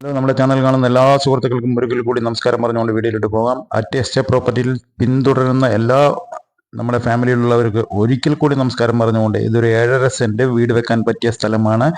Hello നമ്മുടെ channel കാണുന്ന എല്ലാ സുഹൃത്തുക്കൾക്കും ഒരിക്കൽ കൂടി നമസ്കാരം പറഞ്ഞുകൊണ്ട് വീഡിയോയിലോട്ട് പോകാം. അറ്റ് എസ്റ്റേ പ്രോപ്പർട്ടിയിൽ പിന്തുടരുന്ന എല്ലാ നമ്മുടെ ഫാമിലിയിലുള്ളവർക്ക് ഒരിക്കൽ കൂടി നമസ്കാരം പറഞ്ഞുകൊണ്ട് ഇതൊരു ഏഴര സെന്റ് വീട് വെക്കാൻ പറ്റിയ സ്ഥലമാണ്.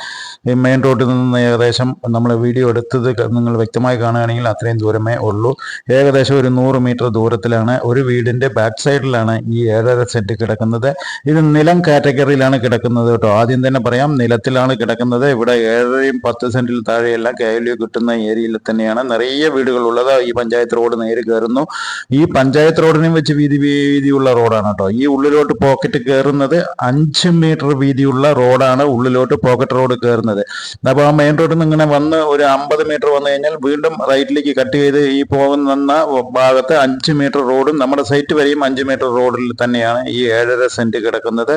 മെയിൻ റോഡിൽ നിന്ന് ഏകദേശം നമ്മൾ വീഡിയോ എടുത്തത് ക- നിങ്ങൾ വ്യക്തമായി കാണുകയാണെങ്കിൽ അത്രയും ദൂരമേ ഉള്ളൂ. ഏകദേശം ഒരു നൂറ് മീറ്റർ ദൂരത്തിലാണ് ഒരു വീടിന്റെ ബാക്ക് സൈഡിലാണ് ഈ ഏഴര സെന്റ് കിടക്കുന്നത്. ഇത് നിലം കാറ്റഗറിയിലാണ് കിടക്കുന്നത് കേട്ടോ. ആദ്യം തന്നെ പറയാം നിലത്തിലാണ് കിടക്കുന്നത്. ഇവിടെ ഏഴരയും പത്ത് സെന്റിൽ താഴെയെല്ലാം കയലു കിട്ടുന്ന ഏരിയയിൽ തന്നെയാണ് നിറയെ വീടുകളുള്ളത് ഈ പഞ്ചായത്ത് റോഡ് നേരെ കയറുന്നു. ഈ പഞ്ചായത്ത് റോഡിനും വെച്ച് വീതി വീതിയുള്ള റോഡാണ്. കേട്ടോ ഈ ഉള്ളിലോട്ട് പോക്കറ്റ് കയറുന്നത് അഞ്ച് മീറ്റർ വീതിയുള്ള റോഡാണ് ഉള്ളിലോട്ട് പോക്കറ്റ് റോഡ് കയറുന്നത് അപ്പോൾ ആ മെയിൻ റോഡിൽ നിന്ന് ഇങ്ങനെ വന്ന് ഒരു അമ്പത് മീറ്റർ വന്നു കഴിഞ്ഞാൽ വീണ്ടും റൈറ്റിലേക്ക് കട്ട് ചെയ്ത് ഈ പോകുന്ന ഭാഗത്ത് അഞ്ച് മീറ്റർ റോഡും നമ്മുടെ സൈറ്റ് വരെയും അഞ്ച് മീറ്റർ റോഡിൽ തന്നെയാണ് ഈ ഏഴര സെന്റ് കിടക്കുന്നത്.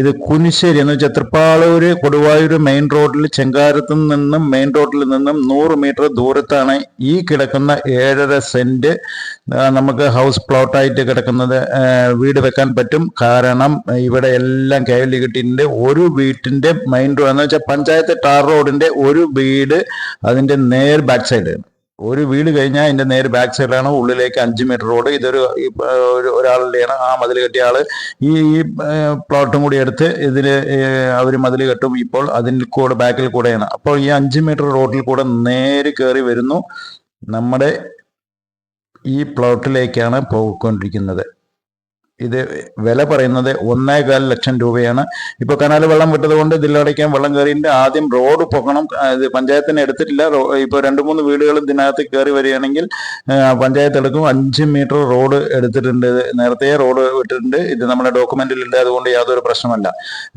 ഇത് കുനിശ്ശേരി എന്ന് വെച്ചാൽ തൃപ്പാളൂര് കൊടുവായൂർ മെയിൻ റോഡിൽ ചെങ്കാരത്ത് നിന്നും മെയിൻ റോഡിൽ നിന്നും നൂറ് മീറ്റർ ദൂരത്താണ് ഈ കിടക്കുന്ന ഏഴര സെന്റ് നമുക്ക് ഹൗസ് പ്ലോട്ടായിട്ട് കിടക്കുന്നത്. ആ, വീട് വെക്കാൻ പറ്റും. കാരണം ഇവിടെ എല്ലാം കൈവല്ലി കിട്ടിയിട്ടുണ്ട് ഒരു വീട്ടിന്റെ മെയിൻ റോഡ് എന്ന് വെച്ചാൽ പഞ്ചായത്ത് ടാർ റോഡിന്റെ ഒരു വീട് അതിന്റെ നേർ ബാക്ക് സൈഡ് ഒരു വീട് കഴിഞ്ഞാൽ അതിന്റെ നേരെ ബാക്ക് സൈഡിലാണ് ഉള്ളിലേക്ക് അഞ്ച് മീറ്റർ റോഡ് ഇതൊരു ഒരാളുടെയാണ്. ആ മതിൽ കെട്ടിയ ആൾ ഈ ഈ പ്ലോട്ടും കൂടി എടുത്ത് ഇതിൽ അവർ മതിൽ കെട്ടും. ഇപ്പോൾ അതിൽ കൂടെ ബാക്കിൽ കൂടെയാണ്. അപ്പോൾ ഈ അഞ്ച് മീറ്റർ റോഡിൽ കൂടെ നേരെ കയറി വരുന്നു നമ്മുടെ ഈ പ്ലോട്ടിലേക്കാണ് പോയിക്കൊണ്ടിരിക്കുന്നത്. ഇത് വില പറയുന്നത് ഒന്നേകാൽ ലക്ഷം രൂപയാണ്. ഇപ്പൊ കനാൽ വെള്ളം വിട്ടത് കൊണ്ട് ഇതിലടയ്ക്കാൻ വെള്ളം കയറിയിട്ട് ആദ്യം റോഡ് പൊക്കണം ഇത് പഞ്ചായത്തിന് എടുത്തിട്ടില്ല. റോ- ഇപ്പൊ രണ്ട് മൂന്ന് വീടുകൾ ഇതിനകത്ത് കയറി വരികയാണെങ്കിൽ പഞ്ചായത്ത് എടുക്കും. അഞ്ച് മീറ്റർ റോഡ് എടുത്തിട്ടുണ്ട്. നേരത്തെ റോഡ് വിട്ടിട്ടുണ്ട്. ഇത് നമ്മുടെ ഡോക്യുമെന്റിൽ ഇല്ല അതുകൊണ്ട് യാതൊരു പ്രശ്നമല്ല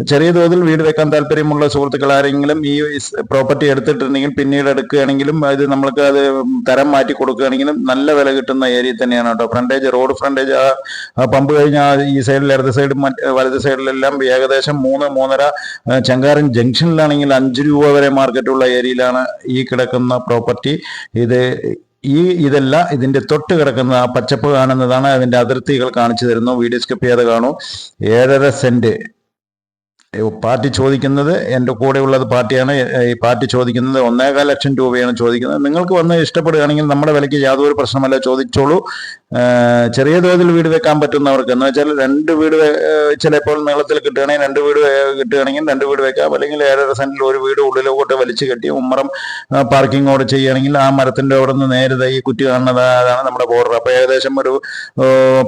ചെറിയ തോതിൽ വീട് വെക്കാൻ താല്പര്യമുള്ള സുഹൃത്തുക്കൾ ആരെങ്കിലും ഈ പ്രോപ്പർട്ടി എടുത്തിട്ടുണ്ടെങ്കിൽ പിന്നീട് എടുക്കുകയാണെങ്കിലും ഇത് നമ്മൾക്ക് അത് തരം മാറ്റി കൊടുക്കുകയാണെങ്കിലും നല്ല വില കിട്ടുന്ന ഏരിയ തന്നെയാണ് കേട്ടോ. ഫ്രണ്ടേജ് റോഡ് ഫ്രണ്ടേജ് ആ പമ്പ് കഴിഞ്ഞ ആ ഈ സൈഡിൽ ഇടത് സൈഡ് വലത് സൈഡിലെല്ലാം ഏകദേശം മൂന്ന് മൂന്നര ചെങ്കാരൻ ജംഗ്ഷനിലാണെങ്കിൽ അഞ്ച് രൂപ വരെ മാർക്കറ്റുള്ള ഏരിയയിലാണ് ഈ കിടക്കുന്ന പ്രോപ്പർട്ടി ഇത് ഈ ഇതല്ല ഇതിന്റെ തൊട്ട് കിടക്കുന്ന ആ പച്ചപ്പ് കാണുന്നതാണ്. അതിന്റെ അതിർത്തികൾ കാണിച്ചു തരുന്നു. വീഡിയോ സ്കിപ്പ് ചെയ്ത് കാണൂ. ഏഴര സെന്റ് പാർട്ടി ചോദിക്കുന്നത് എന്റെ കൂടെയുള്ളത് പാർട്ടിയാണ്. ഈ പാർട്ടി ചോദിക്കുന്നത് ഒന്നേകാൽ ലക്ഷം രൂപയാണ് ചോദിക്കുന്നത്. നിങ്ങൾക്ക് വന്ന് ഇഷ്ടപ്പെടുകയാണെങ്കിൽ നമ്മുടെ വിലയ്ക്ക് യാതൊരു പ്രശ്നമല്ല. ചോദിച്ചോളൂ. ചെറിയ തോതിൽ വീട് വെക്കാൻ പറ്റുന്നവർക്ക് എന്ന് വെച്ചാൽ രണ്ട് വീട് ചിലപ്പോൾ നീളത്തിൽ കിട്ടുകയാണെങ്കിൽ രണ്ട് വീട് കിട്ടുകയാണെങ്കിൽ രണ്ട് വീട് വെക്കാം. അല്ലെങ്കിൽ ഏഴര സെന്റിൽ ഒരു വീട് ഉള്ളിലോട്ട് വലിച്ചു കെട്ടി ഉമ്മറം പാർക്കിംഗ് ഓടെ ചെയ്യുകയാണെങ്കിൽ ആ മരത്തിന്റെ അവിടെ നിന്ന് നേരെ ദേ ഈ കുറ്റി കാണുന്നത് അതാണ് നമ്മുടെ ബോർഡർ അപ്പൊ ഏകദേശം ഒരു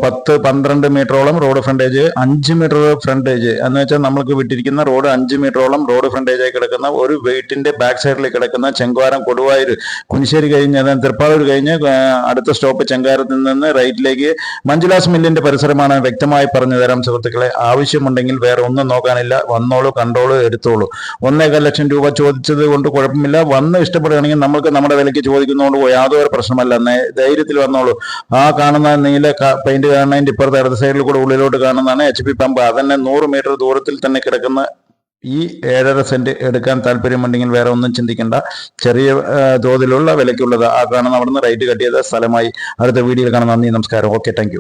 പത്ത് പന്ത്രണ്ട് മീറ്ററോളം റോഡ് ഫ്രണ്ടേജ് അഞ്ച് മീറ്റർ ഫ്രണ്ടേജ് എന്ന് വെച്ചാൽ നമ്മൾക്ക് വിട്ടിരിക്കുന്ന റോഡ് അഞ്ച് മീറ്ററോളം റോഡ് ഫ്രണ്ടേജായി കിടക്കുന്ന ഒരു വെയിറ്റിന്റെ ബാക്ക് സൈഡിൽ കിടക്കുന്ന ചെങ്കാരം കൊടുവായൂർ കുനിശ്ശേരി കഴിഞ്ഞ് അതായത് തൃപ്പാവൂർ കഴിഞ്ഞ് അടുത്ത സ്റ്റോപ്പ് ചെങ്കാരത്തിൽ നിന്ന് റൈറ്റിലേക്ക് മഞ്ജുലാസ് മില്ലിന്റെ പരിസരമാണ് വ്യക്തമായി പറഞ്ഞു തരാം സുഹൃത്തുക്കളെ. ആവശ്യമുണ്ടെങ്കിൽ വേറെ ഒന്നും നോക്കാനില്ല. വന്നോളൂ കണ്ടോളൂ എടുത്തോളൂ. ഒന്നേകാൽ ലക്ഷം രൂപ ചോദിച്ചത് കൊണ്ട് കുഴപ്പമില്ല. വന്ന് ഇഷ്ടപ്പെടുകയാണെങ്കിൽ നമുക്ക് നമ്മുടെ വിലയ്ക്ക് ചോദിക്കുന്നതുകൊണ്ട് യാതൊരു പ്രശ്നമല്ല. ധൈര്യത്തിൽ വന്നോളൂ. ആ കാണുന്ന നീല പെയിന്റ് കാണുന്നതിന്റെ ഇപ്പുറത്തെ ഇടത് സൈഡിൽ കൂടെ ഉള്ളിലോട്ട് കാണുന്നതാണ് എച്ച് പി പമ്പ് അതന്നെ നൂറ് മീറ്റർ ദൂരത്തിൽ തന്നെ കിടക്കുന്ന ഈ ഏഴര സെന്റ് എടുക്കാൻ താല്പര്യമുണ്ടെങ്കിൽ വേറെ ഒന്നും ചിന്തിക്കേണ്ട. ചെറിയ തോതിലുള്ള വിലയ്ക്കുള്ളത് കാണുന്ന അവിടുന്ന് റൈറ്റ് ചെയ്ത സ്ഥലമായി അടുത്ത വീഡിയോയിൽ കാണാം. നന്ദി നമസ്കാരം. Okay thank